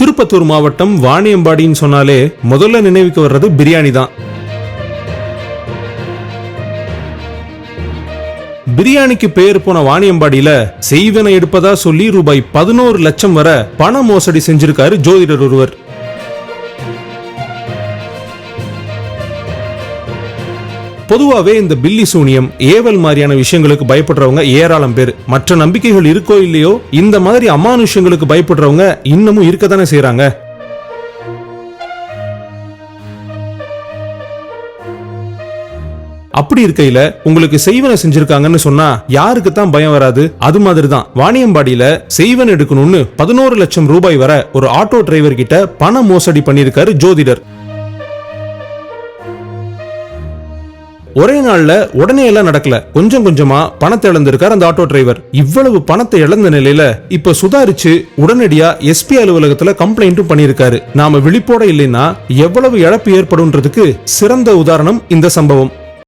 திருப்பத்தூர் மாவட்டம் வாணியம்பாடின்னு சொன்னாலே முதல்ல நினைவுக்கு வர்றது பிரியாணி தான். பிரியாணிக்கு பெயர் போன வாணியம்பாடியில செய்வன எடுப்பதா சொல்லி ரூபாய் பதினோரு லட்சம் வரை பண மோசடி செஞ்சிருக்காரு ஜோதிடர் ஒருவர். பொதுவாகவே இந்த பில்லி சூனியம் ஏவல் மாதிரியான விஷயங்களுக்கு பயப்படுறவங்க ஏராளம் பேர். மற்ற நம்பிக்கைகள் இருக்கோ இல்லையோ இந்த மாதிரி அமானுஷ்யங்களுக்கு பயப்படுறவங்க இன்னமும் இருக்கத்தானே செய்யறாங்க அப்படி இருக்கையில உங்களுக்கு செய்வன செஞ்சிருக்காங்கன்னு சொன்னா யாருக்கு தான் பயம் வராது? அது மாதிரி தான் வாணியம்பாடியில செய்வன் எடுக்கணும்னு பதினோரு லட்சம் ரூபாய் வர ஒரு ஆட்டோ டிரைவர் கிட்ட பண மோசடி பண்ணியிருக்காரு ஜோதிடர். ஒரே நாள்ல உடனே எல்லாம் நடக்கல. கொஞ்சம் கொஞ்சமா பணத்தை இழந்திருக்கார் அந்த ஆட்டோ டிரைவர் இவ்வளவு பணத்தை இழந்த நிலையில இப்ப சுதாரிச்சு உடனடியா எஸ்பி அலுவலகத்துல கம்ப்ளைண்ட்டும் பண்ணியிருக்காரு. நாம விழிப்போட இல்லைன்னா எவ்வளவு இழப்பு ஏற்படும்ன்றதுக்கு சிறந்த உதாரணம் இந்த சம்பவம்.